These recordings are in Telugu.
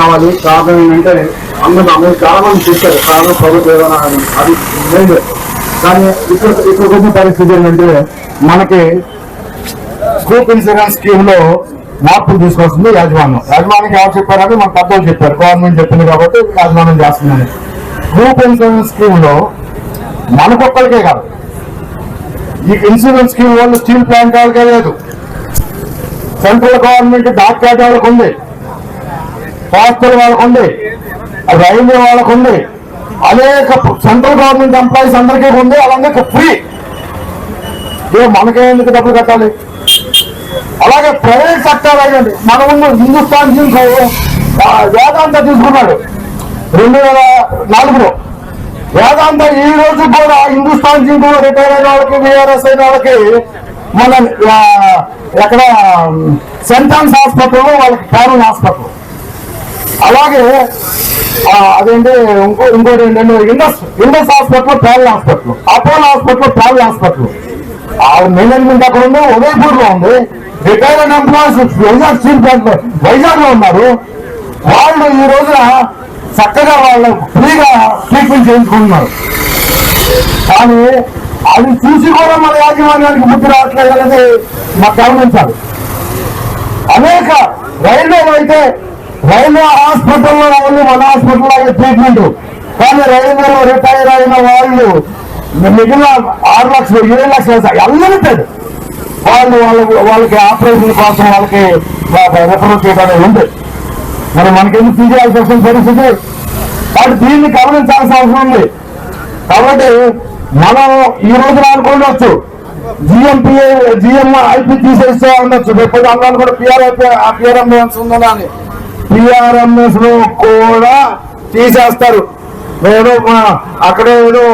రావాలి కారణం ఏంటంటే అందరూ అందరూ చాలా మంది చూస్తారు కారణం ప్రభుత్వం అని. అది లేదు కానీ ఇక్కడ ఇక్కడ వచ్చిన పరిస్థితి ఏంటంటే మనకి స్కూప్ ఇన్సూరెన్స్ స్కీమ్లో మార్పులు తీసుకొస్తుంది యాజమాన్యం. యాజమాన్యం ఎవరు చెప్పారని మన పెద్దలు చెప్పారు. గవర్నమెంట్ చెప్పింది కాబట్టి యాజమాన్యం చేస్తుందని. గ్రూప్ ఇన్సూరెన్స్ స్కీమ్లో మనకొక్కరికే కాదు. ఈ ఇన్సూరెన్స్ స్కీమ్ వాళ్ళు స్టీల్ ప్లాంట్ వాళ్ళకే లేదు. సెంట్రల్ గవర్నమెంట్ డాక్ క్యాట్ వాళ్ళకు ఉంది? హాస్టల్ వాళ్ళకు ఉంది రైల్వే వాళ్ళకు ఉంది అనేక సెంట్రల్ గవర్నమెంట్ ఎంప్లాయీస్ అందరికీ ఉంది వాళ్ళందరికీ ఫ్రీ. ఏ మనకే ఎందుకు డబ్బులు కట్టాలి? అలాగే ప్రైవేట్ సెక్టర్ అయ్యండి. మన ముందు హిందుస్థాన్ జింక్ వేదాంత తీసుకున్నాడు. రెండు వేల నాలుగులో. వేదాంత ఈ రోజు కూడా హిందుస్థాన్ జింక్ రిటైర్ అయిన వాళ్ళకి విఆర్ఎస్ అయిన వాళ్ళకి మన ఎక్కడ సెంట్రల్స్ హాస్పిటల్లో వాళ్ళకి ప్రైవేట్ హాస్పిటల్. అలాగే ఆ, అదేంటి ఇంకో ఇంకోటి ఏంటంటే Indus Indus hospital private hospital Apollo hospital private hospital ఆ మేనేజ్మెంట్ అక్కడ ఉంది ఉదయపూర్లో ఉంది. రిటైర్డ్ ఎంప్లాయీస్ వైజాగ్ స్టీల్ ప్లాంట్లో వైజాగ్లో ఉన్నారు. వాళ్ళు ఈ రోజున చక్కగా వాళ్ళు ఫ్రీగా ట్రీట్మెంట్ చేయించుకుంటున్నారు. కానీ అది చూసి కూడా మన యాజమాన్యానికి బుద్ధి రావట్లేదు అనేది మాకు గమనించాలి. అనేక రైల్వేలో అయితే రైల్వే హాస్పిటల్లో వాళ్ళు మన హాస్పిటల్లో అయితే ట్రీట్మెంట్ కానీ రైల్వేలో రిటైర్ అయిన వాళ్ళు మిగిలిన ఆరు లక్షలు ఏడు లక్షలు అన్లిమిటెడ్ వాళ్ళు వాళ్ళ వాళ్ళకి ఆపరేషన్ కోసం వాళ్ళకి రిఫర్ చేయడానికి ఉంది. మరి మనకెందుకు తీసేయాల్సి వస్తుంది పరిస్థితి? కాబట్టి దీన్ని గమనించాల్సిన అవసరం ఉంది. కాబట్టి మనం ఈ రోజున అనుకోవచ్చు జిఎంపీఏ జిఎం ఐపీ తీసేస్తే ఉండొచ్చు. రేపు అందరూ కూడా పిఆర్ఐపీ పిఆర్ఎంఎస్ ఉందని పిఆర్ఎంఎస్లో కూడా తీసేస్తారు. ఏదో అక్కడే ఏదో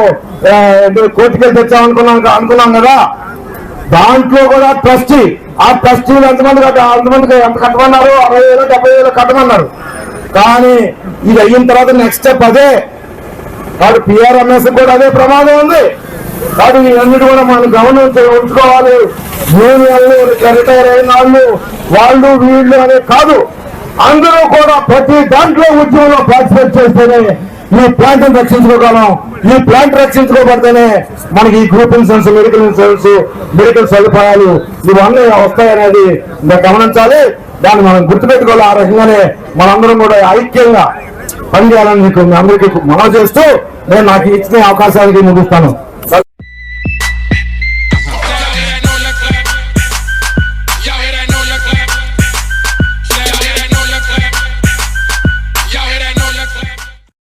కోర్టుకెళ్ళి తెచ్చామనుకున్నాం అనుకున్నాం కదా. దాంట్లో కూడా ట్రస్టీ ఆ ట్రస్టీలు ఎంతమంది కట్ట అంతమంది ఎంత కట్టమన్నారు? అరవై వేలు డెబ్బై వేలు కట్టమన్నారు. కానీ ఇది అయిన తర్వాత నెక్స్ట్ స్టెప్ అదే. కాబట్టి పిఆర్ఎంఎస్ కూడా అదే ప్రమాదం ఉంది. కాబట్టి ఇవన్నీ కూడా మనం గమనించి ఉంచుకోవాలి. యూనియన్లు రిటైర్ అయిన వాళ్ళు వాళ్ళు వీళ్ళు అనేది కాదు. అందరూ కూడా ప్రతి దాంట్లో ఉద్యమంలో పార్టిసిపేట్ చేస్తేనే ఈ ప్లాంట్ రక్షించుకోగలం. ఈ ప్లాంట్ రక్షించుకోబడితేనే మనకి ఈ group insurance medical insurance medical సదుపాయాలు ఇవన్నీ వస్తాయనేది గమనించాలి. దాన్ని మనం గుర్తుపెట్టుకోవాలి. ఆ రకంగానే మనందరం కూడా ఐక్యంగా పనిచేయాలని మీకు మీ అందరికీ మనం చేస్తూ నేను నాకు ఇచ్చిన అవకాశానికి ముగిస్తాను.